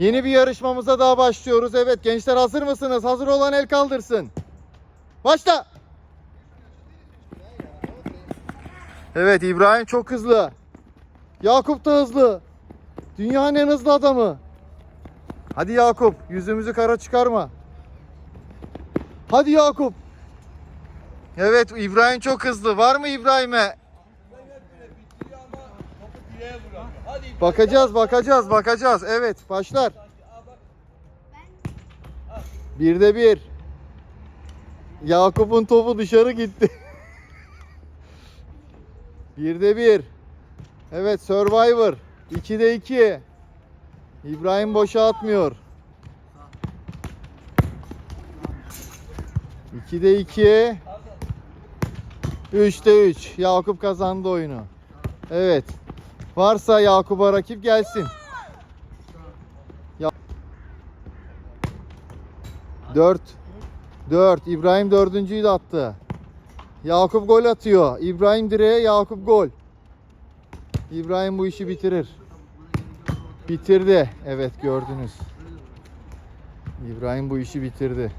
Yeni bir yarışmamıza daha başlıyoruz. Evet gençler hazır mısınız? Hazır olan el kaldırsın. Başla. Evet İbrahim çok hızlı. Yakup da hızlı. Dünyanın en hızlı adamı. Hadi Yakup yüzümüzü kara çıkarma. Hadi Yakup. Evet İbrahim çok hızlı. Var mı İbrahim'e? Bakacağız, bakacağız, bakacağız. Evet, başlar. Birde bir. Yakup'un topu dışarı gitti. Birde bir. Evet, Survivor. İkide iki. İbrahim boşa atmıyor. İkide iki. Üçte üç. Yakup kazandı oyunu. Evet. Varsa Yakup'a rakip gelsin. Ya 4 4 İbrahim dördüncüyü de attı. Yakup gol atıyor. İbrahim direğe Yakup gol. İbrahim bu işi bitirir. Bitirdi. Evet gördünüz. İbrahim bu işi bitirdi.